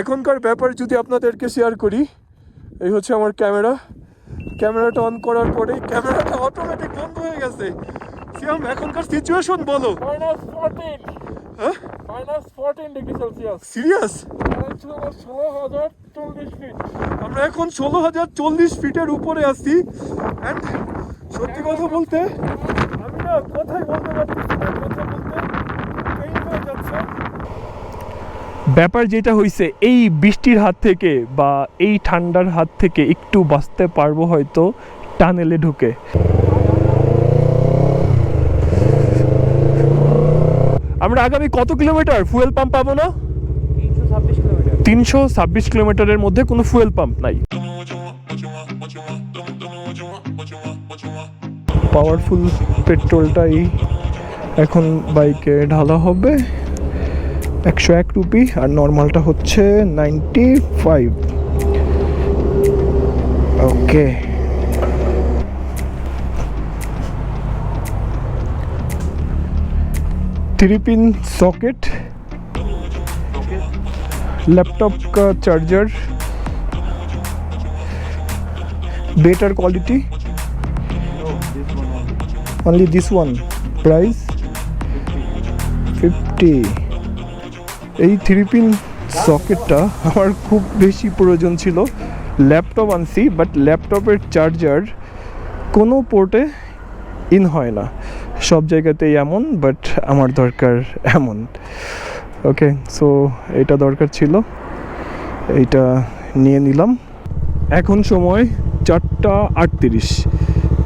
এখনকার ব্যাপার যদি আপনাদেরকে শেয়ার করি এই হচ্ছে আমার ক্যামেরা। ক্যামেরাটা অন করার পরে ক্যামেরাটা অটোমেটিক বন্ধ হয়ে গেছে। সিয়াম এখনকার সিচুয়েশন বলো। মাইনাস ফোরটিন হ্যাঁ? Minus fourteen degree Celsius serious ষোলো হাজার চল্লিশ ফিট আমরা এখন ষোলো হাজার চল্লিশ ফিটের উপরে আছি। অ্যান্ড সত্যি কথা বলতে আমি না কথাই বলতে পারতেছি না কথা বলতে হয়ে যাচ্ছে। ব্যাপার যেটা হয়েছে এই বৃষ্টির হাত থেকে বা এই ঠান্ডার হাত থেকে একটু বাঁচতে পারব হয়তো টানেলে ঢুকে। আমরা আগামী কত কিলোমিটার ফুয়েল পাম্প পাবো না? তিনশো ছাব্বিশ কিলোমিটার। তিনশো ছাব্বিশ কিলোমিটারের মধ্যে কোনো ফুয়েল পাম্প নাই। পাওয়ারফুল পেট্রোলটাই এখন বাইকে ঢালা হবে। একশো এক রুপি আর নর্মালটা হচ্ছে ninety five okay three pin socket laptop का charger better quality only this one price 50 এই থ্রি পিন সকেটটা আমার খুব বেশি প্রয়োজন ছিল। ল্যাপটপ আনছি বাট ল্যাপটপের চার্জার কোনো পোর্টে ইন হয় না। সব জায়গাতেই এমন বাট আমার দরকার এমন। ওকে সো এটা দরকার ছিল। এইটা নিয়ে নিলাম। এখন সময় চারটা আটত্রিশ।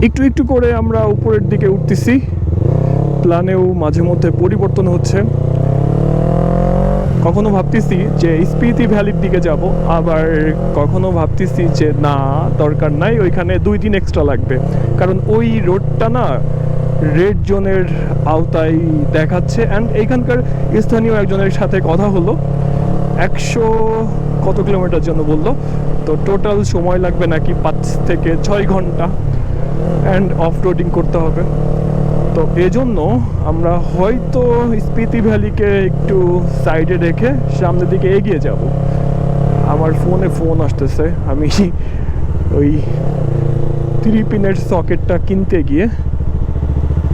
একটু একটু করে আমরা উপরের দিকে উঠতেছি। প্ল্যানেও মাঝে মধ্যে পরিবর্তন হচ্ছে। কখনো ভাবতেছি যে স্পিতি ভ্যালির দিকে যাব, আবার কখনো ভাবতেছি যে না, দরকার নাই, ওইখানে দুই দিন এক্সট্রা লাগবে। কারণ ওই রোডটা না রেড জোনের আওতায় দেখাচ্ছে অ্যান্ড এইখানকার স্থানীয় একজনের সাথে কথা হলো, একশো কত কিলোমিটার জন্য বলল, তো টোটাল সময় লাগবে নাকি পাঁচ থেকে ছয় ঘণ্টা অ্যান্ড অফ রোডিং করতে হবে। তো এজন্য আমরা হয়তো স্পিতি ভ্যালিকে একটু সাইডে রেখে সামনের দিকে এগিয়ে যাব। আমার ফোনে ফোন আসতেছে, আমি ওই থ্রি পিনের সকেটটা কিনতে গিয়ে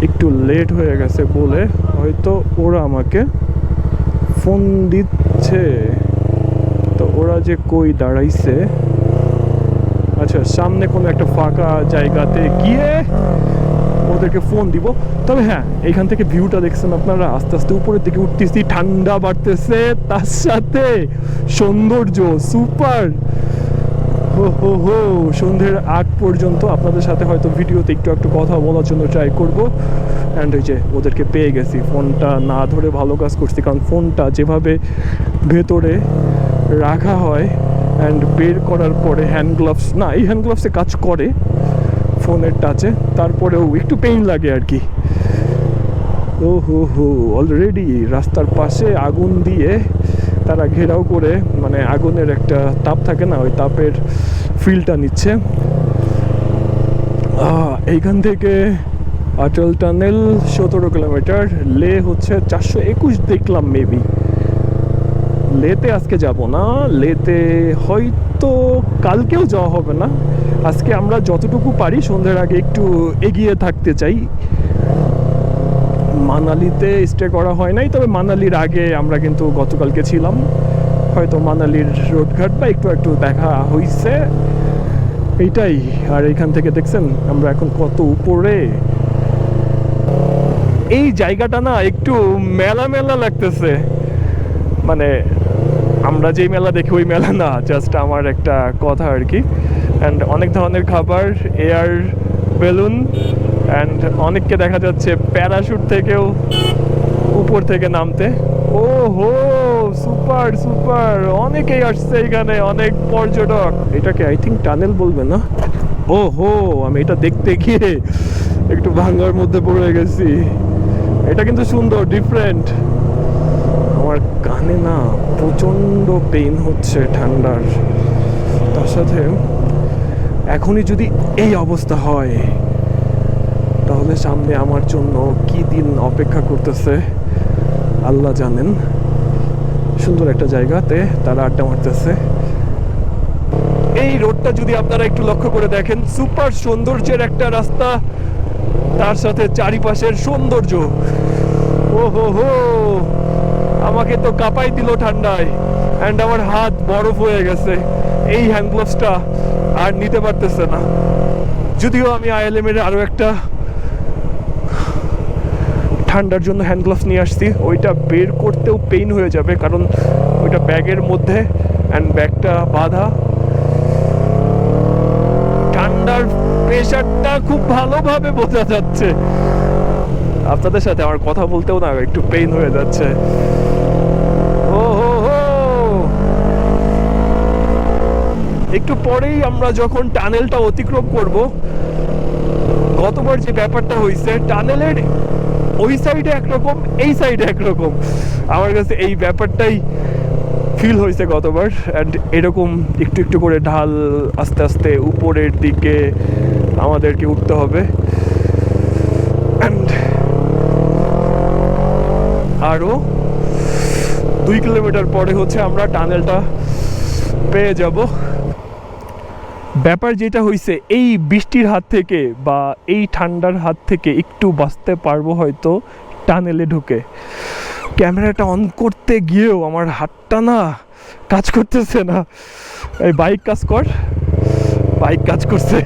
একটু লেট হয়ে গেছে বলে হয়তো ওরা আমাকে ফোন দিচ্ছে। তো ওরা যে কই দাঁড়াইছে? আচ্ছা সামনে কোনো একটা ফাঁকা জায়গাতে গিয়ে ওদেরকে ফোন দিব। তবে হ্যাঁ এইখান থেকে ভিউটা দেখছেন আপনারা, আস্তে আস্তে উপরের দিকে উঠতেছি, ঠান্ডা বাড়তেছে, তার সাথে সৌন্দর্য সুপার হো হো হো, সন্ধ্যের আগ পর্যন্ত আপনাদের সাথে হয়তো ভিডিওতে একটু একটু কথা বলার জন্য ট্রাই করব। অ্যান্ড ওই যে, ওদেরকে পেয়ে গেছি। ফোনটা না ধরে ভালো কাজ করছি, কারণ ফোনটা যেভাবে ভেতরে রাখা হয় অ্যান্ড বের করার পরে হ্যান্ড গ্লাভস না, এই হ্যান্ড গ্লাভসে কাজ করে ফোনের টাচে তারপরেও একটু পেইন লাগে আর কি। ও হো হো অলরেডি রাস্তার পাশে আগুন দিয়ে তারা ঘেরাও করে মানে আগুনের একটা তাপ থাকে না, ওই তাপের ফিলটা নিচ্ছে। এইখান থেকে আটল টানেল, সতেরো কিলোমিটার, লে হচ্ছে চারশো একুশ দেখলাম মেবি লেতে আজকে যাব না, লেতে হয়তো কালকেও যাওয়া হবে না। আজকে আমরা যতটুকু পারি সন্ধ্যের আগে একটু এগিয়ে থাকতে চাই। মানালিতে স্টে করা হয় নাই, তবে মানালির আগে আমরা কিন্তু গতকালকে ছিলাম। হয়তো মানালির রোডঘাট বা একটু একটু দেখা হইছে। এইটাই। আর এইখান থেকে দেখছেন, আমরা এখন কত উপরে। এই জায়গাটা না একটু মেলা মেলা লাগতেছে। মানে আমরা যেই মেলা দেখি ওই মেলা না জাস্ট আমার একটা কথা আর কি। অ্যান্ড অনেক ধরনের খাবার এয়ার বেলুন অ্যান্ড অনেককে দেখা যাচ্ছে প্যারাশুট থেকেও উপর থেকে নামতে। ও হো সুপার সুপার অনেকেই আসছে এখানে, অনেক পর্যটক। এটাকে আই থিঙ্ক টানেল বলবে না? ও হো আমি এটা দেখতে গিয়ে একটু ভাঙ্গার মধ্যে পড়ে গেছি। এটা কিন্তু সুন্দর ডিফারেন্ট আমার কানে না প্রচণ্ড পেইন হচ্ছে ঠান্ডার। তার সাথে এখনই যদি এই অবস্থা হয়, তাহলে সামনে আমার জন্য কি দিন অপেক্ষা করতেছে, আল্লাহ জানেন। সুন্দর একটা জায়গাতে তারা আড্ডা মারতেছে। এই রোডটা যদি আপনারা একটু লক্ষ্য করে দেখেন, সুপার সৌন্দর্যের একটা রাস্তা, তার সাথে চারিপাশের সৌন্দর্য। ও হো হো আমাকে তো কাঁপাই দিল ঠান্ডায়। অ্যান্ড আমার হাত বরফ হয়ে গেছে। এই হ্যান্ড গ্লোভসটা আর নিতে পারতেছে না। যদিও আমি আইএলএম এর আরও একটা ঠান্ডার জন্য হ্যান্ড গ্লাভস নিয়ে আসছি, ওইটা বের করতেও পেইন হয়ে যাবে, কারণ ওইটা ব্যাগের মধ্যে অ্যান্ড ব্যাগটা বাঁধা। ঠান্ডার প্রেশারটা খুব ভালোভাবে বোঝা যাচ্ছে। আপনাদের সাথে আমার কথা বলতেও না, একটু পেইন হয়ে যাচ্ছে। ও হো হো। একটু পরেই আমরা যখন টানেলটা অতিক্রম করব, গতবার যে ব্যাপারটা হয়েছে টানেলের ওই সাইডে একরকম, এই সাইডে একরকম। আমার কাছে এই ব্যাপারটাই ফিল হয়েছে গতবার অ্যান্ড এরকম একটু একটু করে ঢাল আস্তে আস্তে উপরের দিকে আমাদেরকে উঠতে হবে। অ্যান্ড আরও দুই কিলোমিটার পরে হচ্ছে আমরা টানেলটা পেয়ে যাব। ব্যাপার যেটা হয়েছে এই বৃষ্টির হাত থেকে বা এই ঠান্ডার হাত থেকে একটু বাঁচতে পারব হয়তো টানেলে ঢুকে। ক্যামেরাটা অন করতে গিয়েও আমার হাতটা না কাজ করতেছে না। এই বাইক কাজ কর, বাইক কাজ করছে।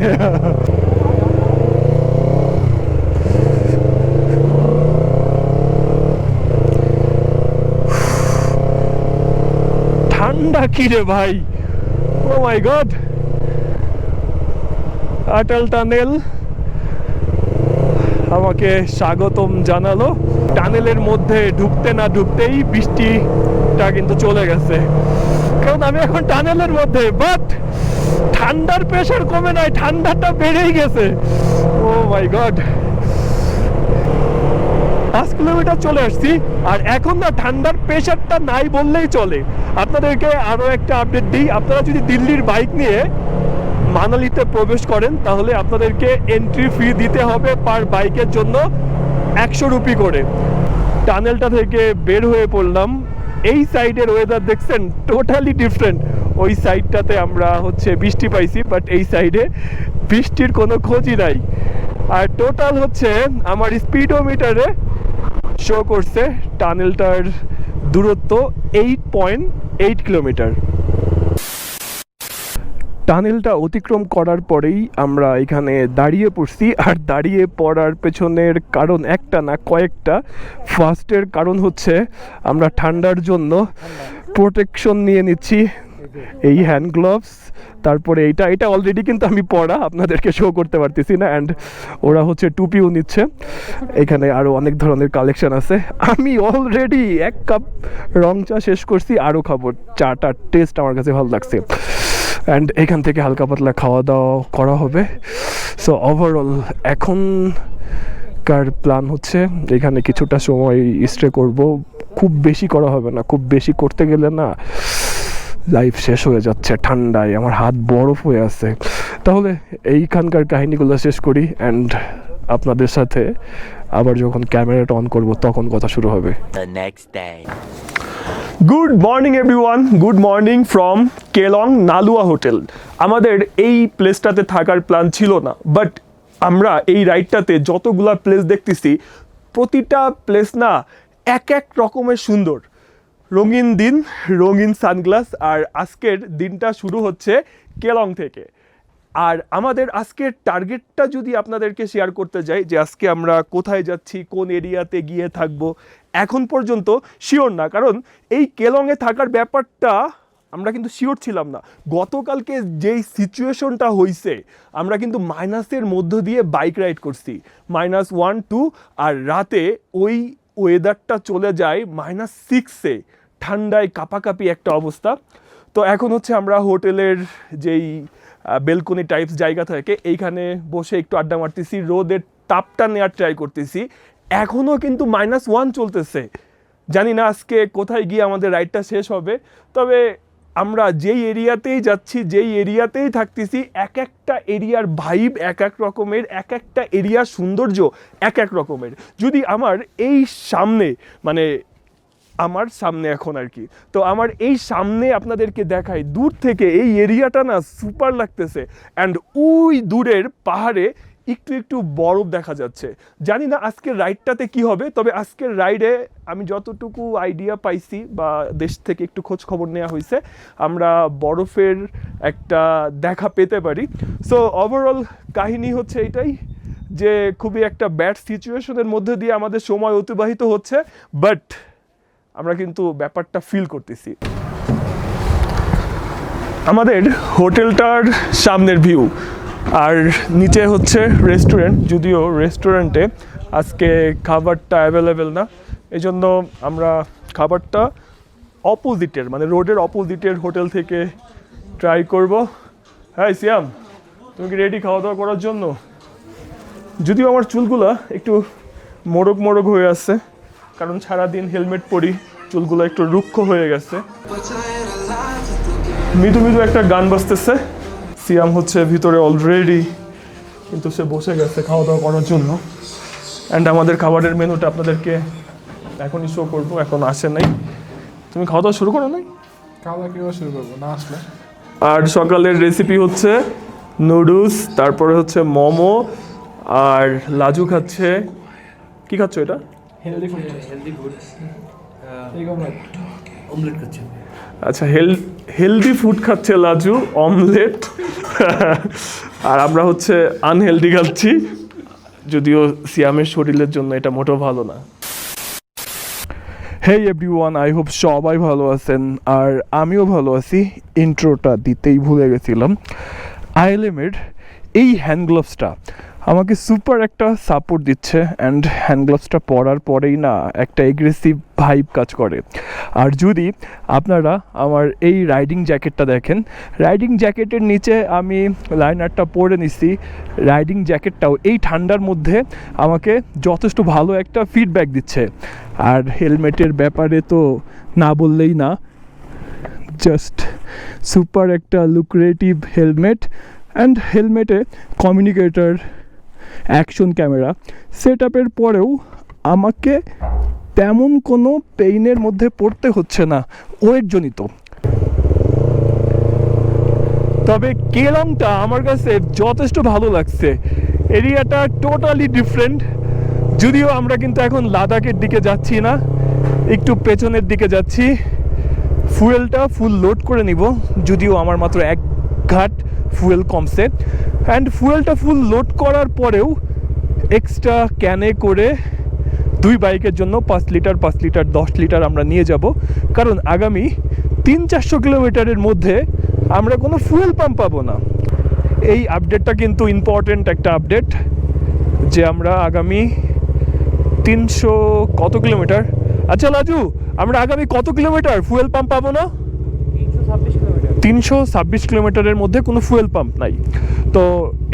ঠান্ডা কি রে ভাই? ও মাই গড আটাল টানেল আমাকে স্বাগতম জানালো। টানেলের মধ্যে ঢুকতে না ঢুকতেই বৃষ্টিটা কিন্তু চলে গেছে। কারণ আমি এখন টানেলের মধ্যে বাট ঠান্ডার প্রেশার কমে নাই, ঠান্ডাটা বেড়েই গেছে। ও মাই গড পাঁচ কিলোমিটার চলে আসছি, আর এখন না ঠান্ডার প্রেশারটা নাই বললেই চলে। আপনাদেরকে আরও একটা আপডেট দিই। আপনারা যদি দিল্লির বাইক নিয়ে মানালিতে প্রবেশ করেন, তাহলে আপনাদেরকে এন্ট্রি ফি দিতে হবে পার বাইকের জন্য একশো রুপি করে। টানেলটা থেকে বের হয়ে পড়লাম। এই সাইডের ওয়েদার দেখছেন? টোটালি ডিফারেন্ট ওই সাইডটাতে আমরা হচ্ছে বৃষ্টি পাইছি বাট এই সাইডে বৃষ্টির কোনো খোঁজই নাই। আর টোটাল হচ্ছে আমার স্পিডোমিটারে শো করছে টানেলটার দূরত্ব এইট পয়েন্ট এইট কিলোমিটার টানেলটা অতিক্রম করার পরেই আমরা এখানে দাঁড়িয়ে পড়ছি। আর দাঁড়িয়ে পড়ার পেছনের কারণ একটা না কয়েকটা। ফার্স্টের কারণ হচ্ছে আমরা ঠান্ডার জন্য প্রোটেকশন নিয়ে নিচ্ছি। এই হ্যান্ড গ্লোভস তারপরে এইটা এটা অলরেডি কিন্তু আমি পড়া আপনাদেরকে শো করতে পারতেছি না অ্যান্ড ওরা হচ্ছে টুপিও নিচ্ছে। এখানে আরও অনেক ধরনের কালেকশন আছে। আমি অলরেডি এক কাপ রং চা শেষ করছি আরও খাব। চাটার টেস্ট আমার কাছে ভালো লাগছে। অ্যান্ড এখান থেকে হালকা পাতলা খাওয়া দাওয়া করা হবে। সো ওভারঅল এখনকার প্ল্যান হচ্ছে, এখানে কিছুটা সময় স্টে করব। খুব বেশি করা হবে না, খুব বেশি করতে গেলে না লাইফ শেষ হয়ে যাচ্ছে ঠান্ডায় আমার হাত বরফ হয়ে আছে। তাহলে এইখানকার কাহিনীগুলো শেষ করি অ্যান্ড আপনাদের সাথে আবার যখন ক্যামেরাটা অন করব তখন কথা শুরু হবে। Good morning everyone good morning from Keylong Nalua hotel আমাদের এই প্লেসটাতে থাকার প্ল্যান ছিল না বাট আমরা এই রাইডটাতে যতগুলা প্লেস দেখতেছি প্রতিটা প্লেস না এক এক রকমের সুন্দর। রঙিন দিন, রঙিন সানগ্লাস, আর আজকের দিনটা শুরু হচ্ছে কেলং থেকে। আর আমাদের আজকের টার্গেটটা যদি আপনাদেরকে শেয়ার করতে যাই, যে আজকে আমরা কোথায় যাচ্ছি, কোন এরিয়াতে গিয়ে থাকব, এখন পর্যন্ত শিওর না। কারণ এই কেলংয়ে থাকার ব্যাপারটা আমরা কিন্তু শিওর ছিলাম না। গতকালকে যেই সিচুয়েশনটা হয়েছে আমরা কিন্তু মাইনাসের মধ্য দিয়ে বাইক রাইড করছি। মাইনাস ওয়ান, টু, আর রাতে ওই ওয়েদারটা চলে যায় মাইনাস সিক্সে ঠান্ডায় কাপাকাপি একটা অবস্থা। তো এখন হচ্ছে আমরা হোটেলের যেই বেলকনি টাইপস জায়গা থাকে, এইখানে বসে একটু আড্ডা মারতেছি, রোদের তাপটা নেওয়ার ট্রাই করতেছি। এখনও কিন্তু মাইনাস ওয়ান চলতেছে। জানি না আজকে কোথায় গিয়ে আমাদের রাইডটা শেষ হবে। তবে আমরা যেই এরিয়াতেই যাচ্ছি, যেই এরিয়াতেই থাকতেছি এক একটা এরিয়ার ভাইব এক এক রকমের এক একটা এরিয়ার সৌন্দর্য এক এক রকমের। যদি আমার এই সামনে মানে আমার সামনে এখন আর কি। তো আমার এই সামনে আপনাদেরকে দেখাই, দূর থেকে এই এরিয়াটা না সুপার লাগতেছে। অ্যান্ড ওই দূরের পাহাড়ে একটু একটু বরফ দেখা যাচ্ছে। জানি না আজকের রাইডটাতে কি হবে, তবে আজকের রাইডে আমি যতটুকু আইডিয়া পাইছি বা দেশ থেকে একটু খোঁজ খবর নেওয়া হয়েছে আমরা বরফের একটা দেখা পেতে পারি। সো ওভারঅল কাহিনী হচ্ছে এটাই যে খুবই একটা ব্যাড সিচুয়েশনের মধ্যে দিয়ে আমাদের সময় অতিবাহিত হচ্ছে বাট আমরা কিন্তু ব্যাপারটা ফিল করতেছি। আমাদের হোটেলটার সামনের ভিউ আর নিচে হচ্ছে রেস্টুরেন্ট যদিও রেস্টুরেন্টে আজকে খাবারটা অ্যাভেলেবেল না এই জন্য আমরা খাবারটা অপোজিটের মানে রোডের অপোজিটের হোটেল থেকে ট্রাই করব। হ্যাঁ সিয়াম, তুমি কি রেডি খাওয়া দাওয়া করার জন্য? যদিও আমার চুলগুলা একটু মোরগ মোরগ হয়ে আসছে কারণ সারাদিন হেলমেট পরি চুলগুলো একটু রুক্ষ হয়ে গেছে। মৃদু মৃদু একটা গান বাজতেছে। সিয়াম হচ্ছে ভিতরে অলরেডি কিন্তু সে বসে গেছে খাওয়া দাওয়া করার জন্য। অ্যান্ড আমাদের খাবারের মেনুটা আপনাদেরকে এখনই শো করব এখন আসে নাই। তুমি খাওয়া দাওয়া শুরু করো নাই? খাওয়া কীভাবে শুরু করব? না আসলে। আর সকালের রেসিপি হচ্ছে নুডলস তারপরে হচ্ছে মোমো আর লাজু খাচ্ছে কি খাচ্ছ এটা? Healthy food healthy food omelette আচ্ছা হেল হেলদি ফুড খাচ্ছে লাজু অমলেট আর আমরা হচ্ছে আনহেলদি খাচ্ছি যদিও সিয়ামের শরীরের জন্য এটা মোটেও ভালো না। হেই এভরিওয়ান আই হোপ সবাই ভালো আছেন। আর আমিও ভালো আছি। ইন্ট্রোটা দিতেই ভুলে গেছিলাম। আইএলএমের এই হ্যান্ড গ্লাভসটা আমাকে সুপার একটা সাপোর্ট দিচ্ছে অ্যান্ড হ্যান্ড গ্লাভসটা পরার পরেই না একটা এগ্রেসিভ ভাইব কাজ করে। আর যদি আপনারা আমার এই রাইডিং জ্যাকেটটা দেখেন রাইডিং জ্যাকেটের নিচে আমি লাইনারটা পরে নিছি রাইডিং জ্যাকেটটাও এই ঠান্ডার মধ্যে আমাকে যথেষ্ট ভালো একটা ফিডব্যাক দিচ্ছে। আর হেলমেটের ব্যাপারে তো না বললেই না জাস্ট সুপার একটা লুক্রেটিভ হেলমেট অ্যান্ড হেলমেটে কমিউনিকেটর অ্যাকশন ক্যামেরা। সেট আপের পরেও আমাকে তেমন কোনো পেইনের মধ্যে পড়তে হচ্ছে না ওয়েট জনিত তবে কেলংটা আমার কাছে যথেষ্ট ভালো লাগছে। এরিয়াটা টোটালি ডিফারেন্ট। যদিও আমরা কিন্তু এখন লাদাখের দিকে যাচ্ছি না, একটু পেছনের দিকে যাচ্ছি। ফুয়েলটা ফুল লোড করে নিব, যদিও আমার মাত্র এক ঘাট। ফুয়েল কমছে অ্যান্ড ফুয়েলটা ফুল লোড করার পরেও এক্সট্রা ক্যানে করে দুই বাইকের জন্য পাঁচ লিটার পাঁচ লিটার, দশ লিটার আমরা নিয়ে যাব। কারণ আগামী তিন চারশো কিলোমিটারের মধ্যে আমরা কোনো ফুয়েল পাম্প পাবো না। এই আপডেটটা কিন্তু ইম্পর্ট্যান্ট একটা আপডেট যে আমরা আগামী তিনশো কত কিলোমিটার? আচ্ছা লাজু, আমরা আগামী কত কিলোমিটার ফুয়েল পাম্প পাবো না? তিনশো ছাব্বিশ কিলোমিটারের মধ্যে কোনো ফুয়েল পাম্প নাই। তো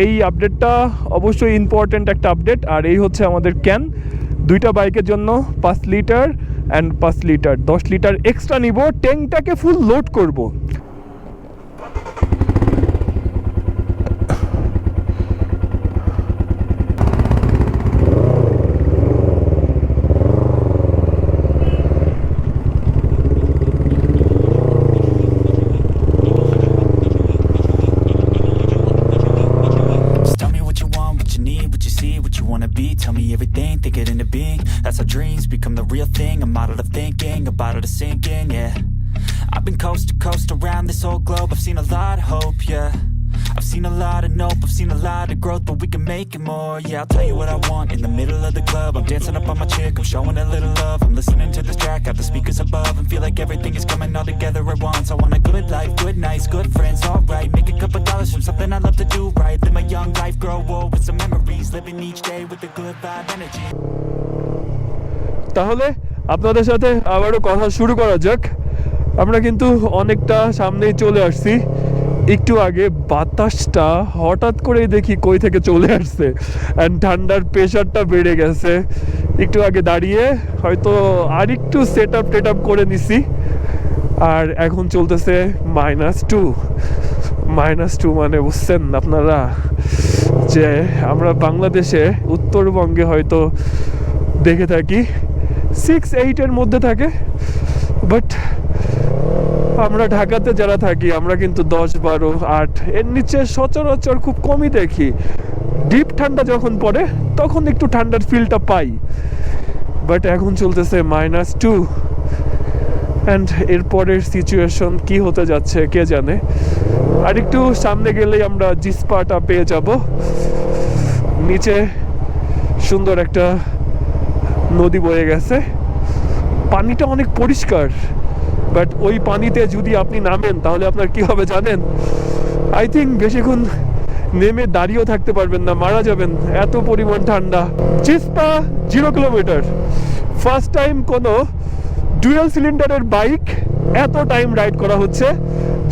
এই আপডেটটা অবশ্যই ইম্পর্ট্যান্ট একটা আপডেট আর এই হচ্ছে আমাদের ক্যান দুইটা বাইকের জন্য পাঁচ লিটার অ্যান্ড পাঁচ লিটার দশ লিটার এক্সট্রা নিব ট্যাঙ্কটাকে ফুল লোড করব। I'm out of thinking, about it sinking, yeah. I've been coast to coast around this whole globe. I've seen a lot of hope, yeah. I've seen a lot of nope, I've seen a lot of growth, but we can make it more. Yeah, I'll tell you what I want in the middle of the club. I'm dancing up on my chick, I'm showing a little love. I'm listening to this track, got the speakers above, and feel like everything is coming all together at once. I want a good life, good nights, good friends, alright. Make a couple dollars from something I love to do right. Live my young life, grow old with some memories. Living each day with a good vibe energy. তাহলে আপনাদের সাথে আবারও কথা শুরু করা যাক। আমরা কিন্তু অনেকটা সামনেই চলে আসছি। একটু আগে বাতাসটা হঠাৎ করেই দেখি কই থেকে চলে আসছে। অ্যান্ড ঠান্ডার প্রেশারটা বেড়ে গেছে। একটু আগে দাঁড়িয়ে হয়তো আর একটু সেট আপ টেট আপ করে নিছি। আর এখন চলতেছে মাইনাস টু মাইনাস টু মানে বুঝছেন আপনারা যে আমরা বাংলাদেশে উত্তরবঙ্গে হয়তো দেখে থাকি। সিক্স এইটের মধ্যে থাকে। বাট আমরা ঢাকাতে যারা থাকি, আমরা কিন্তু দশ, বারো, আট, এর নিচে সচরাচর খুব কমই দেখি। ডিপ ঠান্ডা যখন পড়ে, তখন একটু ঠান্ডার ফিলটা পাই। বাট এখন চলতেছে মাইনাস টু অ্যান্ড এরপরের সিচুয়েশন কি হতে যাচ্ছে, কে জানে? আর একটু সামনে গেলেই আমরা জিসপাটা পেয়ে যাব। নিচে সুন্দর একটা নদী বয়ে গেছে। পানিটা অনেক পরিষ্কার বাট ওই পানিতে যদি আপনি নামেন, তাহলে আপনার কি হবে জানেন? আই থিঙ্ক বেশিক্ষণ নেমে দাঁড়িয়েও থাকতে পারবেন না, মারা যাবেন। এত পরিমাণ ঠান্ডা। Chispa zero kilometre first time কোনো ডুয়েল সিলিন্ডারের বাইক এত টাইম রাইড করা হচ্ছে,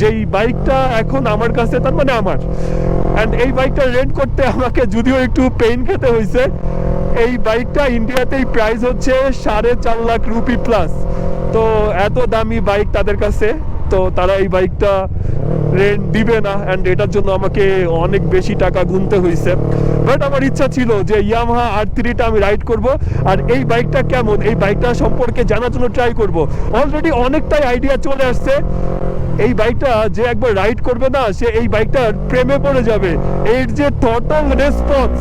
যেই বাইকটা এখন আমার কাছে, তার মানে আমার। অ্যান্ড এই বাইকটা রেন্ট করতে আমাকে যদিও একটু পেইন খেতে হয়েছে এই বাইকটা ইন্ডিয়াতেই প্রাইস হচ্ছে সাড়ে চার লাখ রুপি প্লাস তো এত দামি বাইক তাদের কাছে, তো তারা এই বাইকটা রেন্ট দিবে না অ্যান্ড এটার জন্য আমাকে অনেক বেশি টাকা গুনতে হয়েছে বাট আমার ইচ্ছা ছিল যে ইয়ামাহা আর থ্রিটা আমি রাইড করব আর এই বাইকটা কেমন? এই বাইকটা সম্পর্কে জানার জন্য ট্রাই করব। অলরেডি অনেকটাই আইডিয়া চলে আসছে। এই বাইকটা যে একবার রাইড করবে না, সে এই বাইকটার প্রেমে পড়ে যাবে। এর যে টটাল রেসপন্স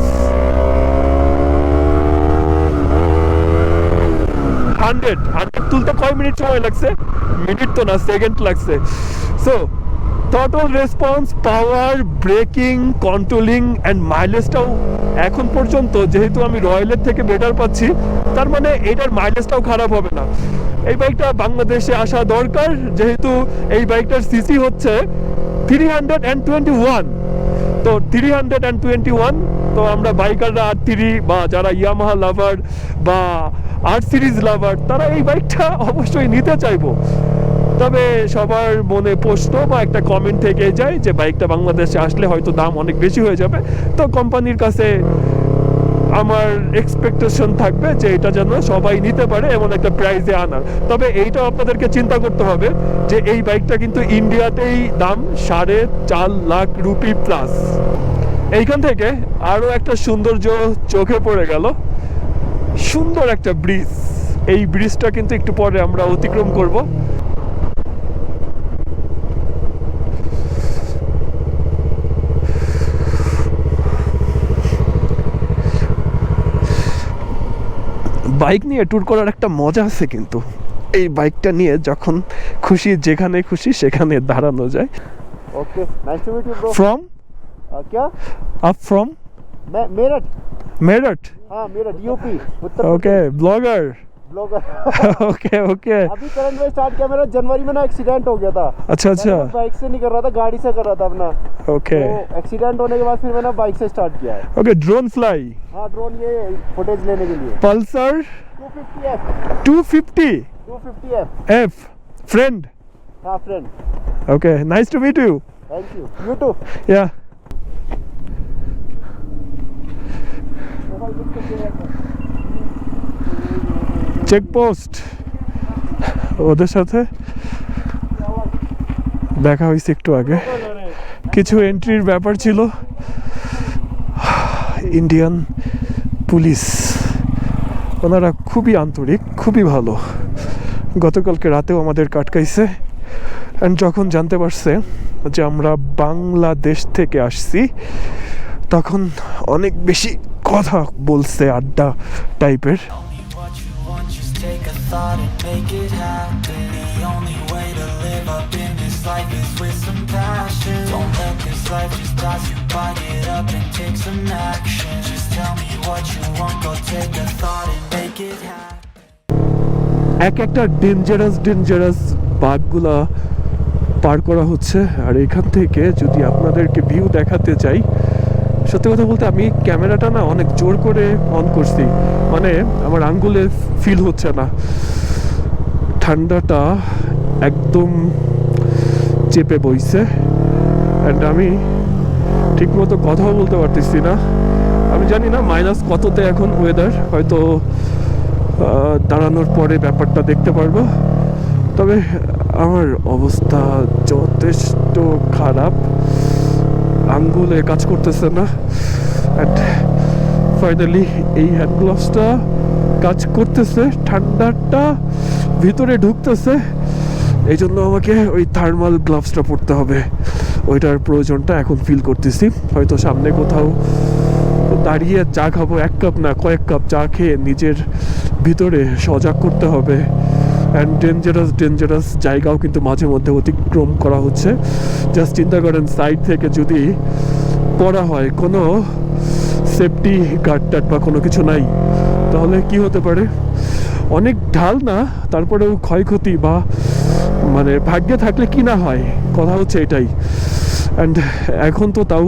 হান্ড্রেড। হান্ড্রেড তুলতে কয় মিনিট সময় লাগছে? মিনিট তো না, সেকেন্ড লাগছে। So total response power breaking controlling and মাইলেজটাও এখন পর্যন্ত যেহেতু আমি রয়্যালের থেকে বেটার পাচ্ছি, তার মানে এটার মাইলেজটাও খারাপ হবে না। এই বাইকটা বাংলাদেশে আসা দরকার, যেহেতু এই বাইকটার সিসি হচ্ছে three hundred and twenty one তো three hundred and twenty one তো আমরা বাইকাররা আর থ্রি বা যারা ইয়ামাহা লাভার বা আর সিরিজ লাভার তারা এই বাইকটা অবশ্যই নিতে চাইব। তবে সবার মনে প্রশ্ন বা একটা কমেন্ট থেকে যায় যে বাইকটা বাংলাদেশে আসলে হয়তো দাম অনেক বেশি হয়ে যাবে। তো কোম্পানির কাছে আমার এক্সপেকটেশন থাকবে যে এটা যেন সবাই নিতে পারে এমন একটা প্রাইজে আনার। তবে এইটা আপনাদেরকে চিন্তা করতে হবে যে এই বাইকটা কিন্তু ইন্ডিয়াতেই দাম সাড়ে চার লাখ রুপি প্লাস এইখান থেকে আরও একটা সৌন্দর্য চোখে পড়ে গেল। সুন্দর একটা ব্রিজ এই ব্রিজটা কিন্তু একটু পরে আমরা অতিক্রম করব। বাইক নিয়ে ট্যুর করার একটা মজা আছে কিন্তু এই বাইকটা নিয়ে যখন খুশি যেখানে খুশি সেখানে দাঁড়ানো যায় okay nice to meet you bro from क्या আপ ফ্রম मैं मेरठ মেরঠ हाँ Meerut UP Uttar okay blogger blogger okay okay अभी करंट में स्टार्ट किया मेरा जनवरी में ना एक्सीडेंट हो गया था। अच्छा अच्छा। बाइक से नहीं कर रहा था गाड़ी से कर रहा था अपना। ओके तो एक्सीडेंट होने के बाद फिर मैंने बाइक से स्टार्ट किया है। ओके ड्रोन फ्लाई हाँ ड्रोन ये फुटेज लेने के लिए। Pulsar 250 F 250 250 F F friend. हाँ friend okay nice to meet you. Thank you you too yeah. Checkpost. ওদের সাথে দেখা হয়েছে একটু আগে। কিছু এন্ট্রির ব্যাপার ছিল। ইন্ডিয়ান পুলিশ ওনারা খুবই আন্তরিক, খুবই ভালো। গতকালকে রাতেও আমাদের কাটকাইছে। অ্যান্ড যখন জানতে পারছে যে আমরা বাংলাদেশ থেকে আসছি, তখন অনেক বেশি কথা বলছে আড্ডা টাইপের thought and make it happen. The only way to live up in this life is with some passion. Don't let this life just pass you by. Get up and take some action. Just tell me what you want, go take a thought and make it happen. এক একটা dangerous dangerous বাঘগুলা পার করা হচ্ছে আর এখান থেকে যদি আপনাদেরকে view দেখাতে চাই সত্যি কথা বলতে আমি ক্যামেরাটা না অনেক জোর করে অন করছি। মানে আমার আঙ্গুলে ফিল হচ্ছে না। ঠান্ডাটা একদম চেপে বইছে। অ্যান্ড আমি ঠিকমতো কথাও বলতে পারতেছি না। আমি জানি না মাইনাস কততে এখন ওয়েদার হয়তো দাঁড়ানোর পরে ব্যাপারটা দেখতে পারব। তবে আমার অবস্থা যথেষ্ট খারাপ। আঙ্গুলে কাজ করতেছে না। অ্যান্ড ফাইনালি এই হ্যান্ড গ্লাভসটা কাজ করতেছে, ঠান্ডাটা ভিতরে ঢুকতেছে। এই জন্য আমাকে ওই থার্মাল গ্লাভসটা পরতে হবে। ওইটার প্রয়োজনটা এখন ফিল করতেছি। হয়তো সামনে কোথাও দাঁড়িয়ে চা খাব, এক কাপ না, কয়েক কাপ চা খেয়ে নিজের ভিতরে সজাগ করতে হবে। অ্যান্ড ডেঞ্জারাস ডেঞ্জারাস জায়গাও কিন্তু মাঝে মধ্যে অতিক্রম করা হচ্ছে। জাস্ট চিন্তা করেন সাইড থেকে যদি পড়া হয়, কোনো সেফটি গার্ড টার্ড বা কোনো কিছু নাই, তাহলে কি হতে পারে? অনেক ঢাল না, তারপরেও ক্ষয়ক্ষতি বা মানে ভাগ্যে থাকলে কি না হয়? কথা হচ্ছে এটাই। অ্যান্ড এখন তো তাও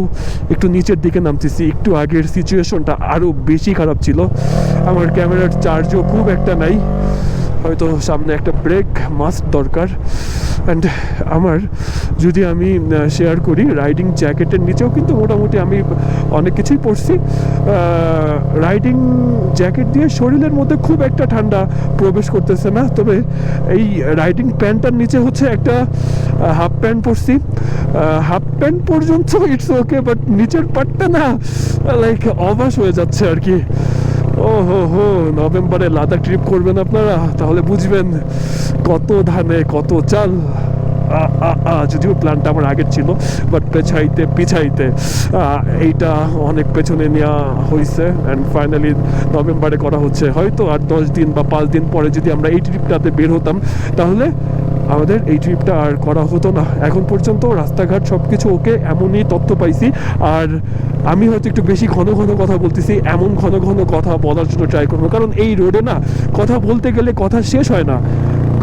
একটু নিচের দিকে নামতেছি, একটু আগের সিচুয়েশনটা আরও বেশি খারাপ ছিল। আমার ক্যামেরার চার্জও খুব একটা নাই। হয়তো সামনে একটা ব্রেক মাস্ট দরকার। অ্যান্ড আমার, যদি আমি শেয়ার করি রাইডিং জ্যাকেটের নিচেও কিন্তু মোটামুটি আমি অনেক কিছুই পরছি। রাইডিং জ্যাকেট দিয়ে শরীরের মধ্যে খুব একটা ঠান্ডা প্রবেশ করতেছে না। তবে এই রাইডিং প্যান্টটার নিচে হচ্ছে একটা হাফ প্যান্ট পরছি। হাফ প্যান্ট পর্যন্ত ইটস ওকে বাট নিচের পাটটা না লাইক অবাস হয়ে যাচ্ছে আর কি। ও হো হো নভেম্বরে লাদাখ ট্রিপ করবেন আপনারা? তাহলে বুঝবেন কত ধানে, কত চাল। যদিও প্ল্যানটা আমার আগের ছিল বাট পেছাইতে, পিছাইতে এইটা অনেক পেছনে নেওয়া হয়েছে অ্যান্ড ফাইনালি নভেম্বরে করা হচ্ছে। হয়তো আর দশ দিন বা পাঁচ দিন পরে যদি আমরা এই ট্রিপটাতে বের হতাম, তাহলে আমাদের এই ট্রিপটা আর করা হতো না। এখন পর্যন্ত রাস্তাঘাট সব কিছু ওকে এমনই তথ্য পাইছি। আর আমি হয়তো একটু বেশি ঘন ঘন কথা বলতেছি, এমন ঘন ঘন কথা বলার জন্য ট্রাই করব। কারণ এই রোডে না, কথা বলতে গেলে কথা শেষ হয় না।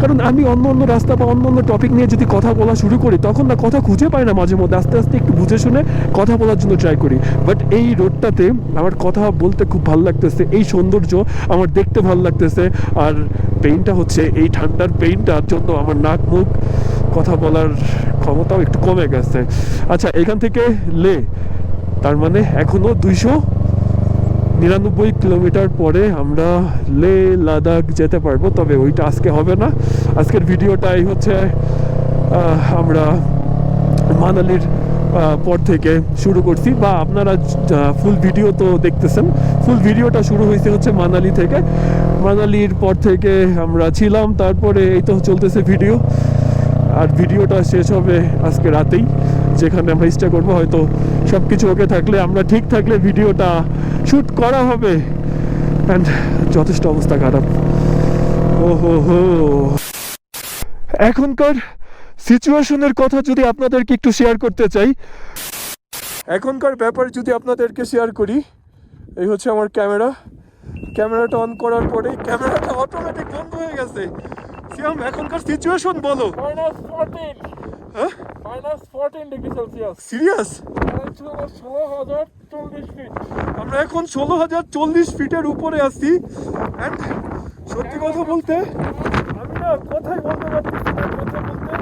কারণ আমি অন্য অন্য রাস্তা বা অন্য অন্য টপিক নিয়ে যদি কথা বলা শুরু করি, তখন না কথা খুঁজে পাই না মাঝে মধ্যে। আস্তে আস্তে একটু বুঝে শুনে কথা বলার জন্য ট্রাই করি। বাট এই রোডটাতে আমার কথা বলতে খুব ভালো লাগতেছে, এই সৌন্দর্য আমার দেখতে ভালো লাগতেছে। আর পেইনটা হচ্ছে এই ঠান্ডার পেইনটার জন্য আমার নাক মুখ, কথা বলার ক্ষমতাও একটু কমে গেছে। আচ্ছা এখান থেকে লে, তার মানে এখনও দুইশো নিরানব্বই কিলোমিটার পরে আমরা লে লাদাখ যেতে পারব, তবে ওইটা আজকে হবে না। আজকের ভিডিওটাই হচ্ছে আমরা মানালির পর থেকে শুরু করছি। বা আপনারা ফুল ভিডিও তো দেখতেছেন। ফুল ভিডিওটা শুরু হয়েছে হচ্ছে মানালি থেকে। মানালির পর থেকে আমরা ছিলাম, তারপরে এই তো চলতেছে ভিডিও আর ভিডিওটা শেষ হবে আজকে রাতেই, যেখানে আমরা স্টে করব, হয়তো সব কিছু ওকে থাকলে, আমরা ঠিক থাকলে ভিডিওটা শ্যুট করা হবে। অ্যান্ড যথেষ্ট অবস্থা খারাপ। ও হো। হো এখনকার সিচুয়েশনের কথা যদি আপনাদেরকে একটু শেয়ার করতে চাই, এখনকার ব্যাপার যদি আপনাদেরকে শেয়ার করি, এই হচ্ছে আমার ক্যামেরা। ক্যামেরাটা অন করার পরে ক্যামেরাটা অটোমেটিক বন্ধ হয়ে গেছে। এখনকার সিচুয়েশন বলো। হ্যাঁ minus fourteen degree Celsius serious ষোলো হাজার চল্লিশ ফিট আমরা এখন ষোলো হাজার চল্লিশ ফিটের উপরে আছি। অ্যান্ড সত্যি কথা বলতে আমি না কথাই বলতে পারতেছি না কথা বলতে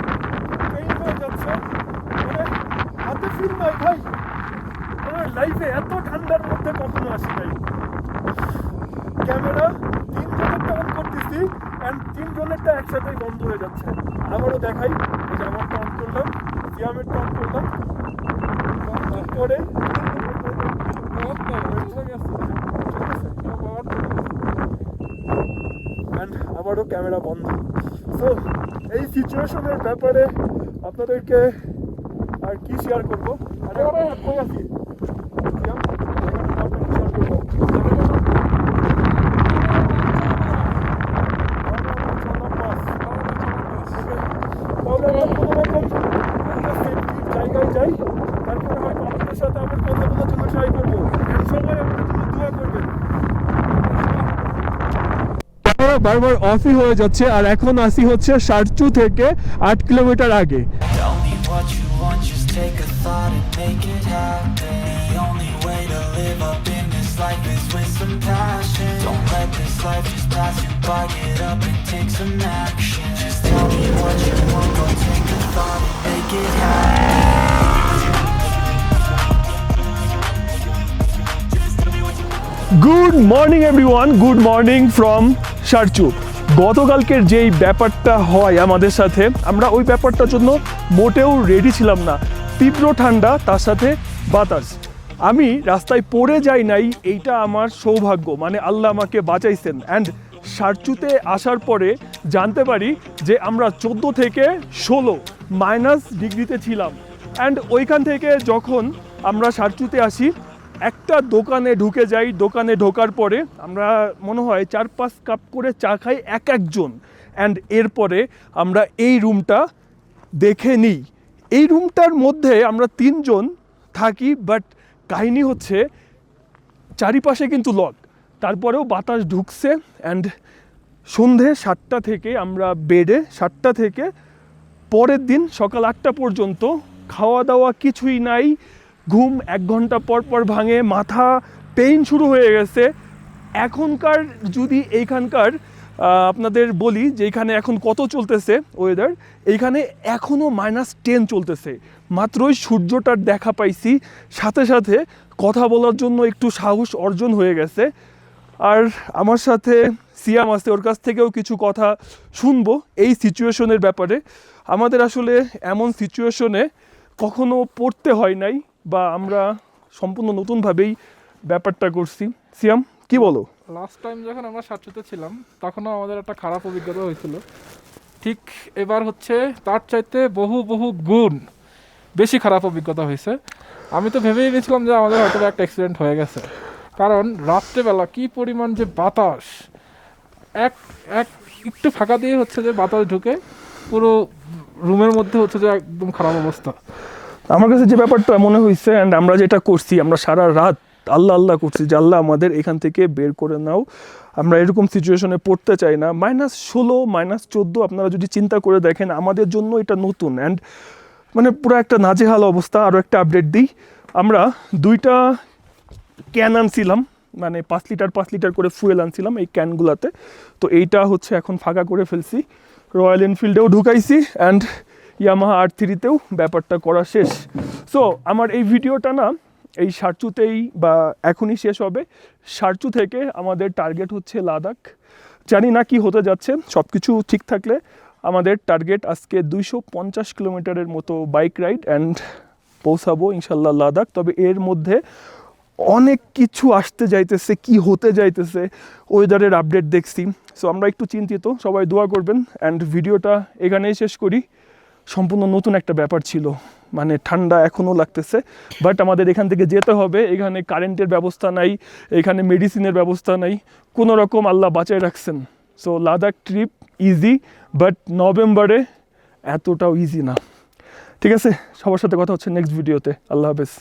পেইন হয়ে যাচ্ছে। মানে হাতে ফিল নাই ভাই। আমার লাইফে এত ঠান্ডার মধ্যে কখনো আসি নাই। ক্যামেরা তিন জনেরটা অ্যান্ড তিন জনেরটা একসাথেই বন্ধ হয়ে যাচ্ছে। আবারও দেখাই যে আমারটা অন করলাম সিয়ামেরটা অন করলাম। করে আবারও ক্যামেরা বন্ধ। সো এই সিচুয়েশনের ব্যাপারে আপনাদেরকে আর কি শেয়ার করব? আরে আছি আপনাকে করব। তাহলে আমরা কোনো রকম একটা safety জায়গায় যাই তারপরে হয়তো আপনাদের সাথে আবার কথা বলার জন্য ট্রাই করব And সবাই আমাদের জন্য দোয়া করবেন ক্যামেরা বারবার অফই হয়ে যাচ্ছে আর এখন আসি হচ্ছে সারচু থেকে আট কিলোমিটার আগে। Tell me what you want, just Sarchu গতকালকের যেই ব্যাপারটা হয় আমাদের সাথে, আমরা ওই ব্যাপারটার জন্য মোটেও রেডি ছিলাম না। তীব্র ঠান্ডা, তার সাথে বাতাস। আমি রাস্তায় পড়ে যাই নাই, এইটা আমার সৌভাগ্য। মানে আল্লাহ আমাকে বাঁচাইছেন। অ্যান্ড সারচুতে আসার পরে জানতে পারি যে আমরা চোদ্দ থেকে ষোলো মাইনাস ডিগ্রিতে ছিলাম। অ্যান্ড ওইখান থেকে যখন আমরা সারচুতে আসি একটা দোকানে ঢুকে যাই, দোকানে ঢোকার পরে আমরা মনে হয় চার পাঁচ কাপ করে চা খাই এক একজন। অ্যান্ড এরপরে আমরা এই রুমটা দেখে নিই। এই রুমটার মধ্যে আমরা তিনজন থাকি বাট কাহিনী হচ্ছে চারিপাশে কিন্তু লক তারপরেও বাতাস ঢুকছে অ্যান্ড সন্ধে সাতটা থেকে আমরা বেডে, সাতটা থেকে পরের দিন সকাল আটটা পর্যন্ত খাওয়া দাওয়া কিছুই নাই। ঘুম এক ঘণ্টা পর পর ভাঙে, মাথা পেইন শুরু হয়ে গেছে। এখনকার যদি এইখানকার আপনাদের বলি যে এখানে এখন কত চলতেছে ওয়েদার এইখানে এখনও মাইনাস টেন চলতেছে। মাত্রই সূর্যটার দেখা পাইছি। সাথে সাথে কথা বলার জন্য একটু সাহস অর্জন হয়ে গেছে। আর আমার সাথে সিয়াম আছে, ওর কাছ থেকেও কিছু কথা শুনব এই সিচুয়েশনের ব্যাপারে। আমাদের আসলে এমন সিচুয়েশনে কখনো পড়তে হয় নাই। বা আমরা সম্পূর্ণ নতুনভাবেই ব্যাপারটা করছি। সিয়াম, কি বলো? লাস্ট টাইম যখন আমরা সাতশোতে ছিলাম, তখনও আমাদের একটা খারাপ অভিজ্ঞতা হয়েছিল। ঠিক এবার হচ্ছে তার চাইতে বহু বহু গুণ বেশি খারাপ অভিজ্ঞতা হয়েছে। আমি তো ভেবেই নিয়েছিলাম যে আমাদের হয়তো একটা অ্যাক্সিডেন্ট হয়ে গেছে। কারণ রাত্রেবেলা কি পরিমাণ যে বাতাস, এক এক, একটু ফাঁকা দিয়ে হচ্ছে যে বাতাস ঢুকে পুরো রুমের মধ্যে হচ্ছে যে একদম খারাপ অবস্থা। আমার কাছে যে ব্যাপারটা মনে হয়েছে অ্যান্ড আমরা যেটা করছি, আমরা সারা রাত আল্লাহ আল্লাহ করছি যে আল্লাহ আমাদের এখান থেকে বের করে নাও। আমরা এরকম সিচুয়েশনে পড়তে চাই না। মাইনাস ষোলো মাইনাস চোদ্দ, আপনারা যদি চিন্তা করে দেখেন, আমাদের জন্য এটা নতুন। অ্যান্ড মানে পুরো একটা নাজেহাল অবস্থা। আরও একটা আপডেট দিই। আমরা দুইটা ক্যান আনছিলাম। মানে পাঁচ লিটার পাঁচ লিটার করে ফুয়েল আনছিলাম এই ক্যানগুলাতে তো এইটা হচ্ছে এখন ফাঁকা করে ফেলছি। রয়্যাল এনফিল্ডেও ঢুকাইছি। অ্যান্ড ইয়ামাহা আর থ্রিতেও ব্যাপারটা করা শেষ। সো আমার এই ভিডিওটা না, এই সারচুতেই বা এখনই শেষ হবে। সারচু থেকে আমাদের টার্গেট হচ্ছে লাদাখ। জানি না কি হতে যাচ্ছে সব কিছু ঠিক থাকলে আমাদের টার্গেট আজকে দুইশো পঞ্চাশ কিলোমিটারের মতো বাইক রাইড অ্যান্ড পৌঁছাবো ইনশাল্লাহ লাদাখ। তবে এর মধ্যে অনেক কিছু আসতে যাইতেছে, কি হতে যাইতেছে ওয়েদারের আপডেট দেখছি। সো আমরা একটু চিন্তিত, সবাই দোয়া করবেন। অ্যান্ড ভিডিওটা এখানেই শেষ করি। সম্পূর্ণ নতুন একটা ব্যাপার ছিল। মানে ঠান্ডা এখনও লাগতেছে। বাট আমাদের এখান থেকে যেতে হবে। এখানে কারেন্টের ব্যবস্থা নাই, এখানে মেডিসিনের ব্যবস্থা নাই। কোনো রকম আল্লাহ বাঁচায় রাখছেন। So Ladakh trip easy but নভেম্বরে এতটাও ইজি না। ঠিক আছে? সবার সাথে কথা হচ্ছে নেক্সট ভিডিওতে আল্লাহ হাফেজ।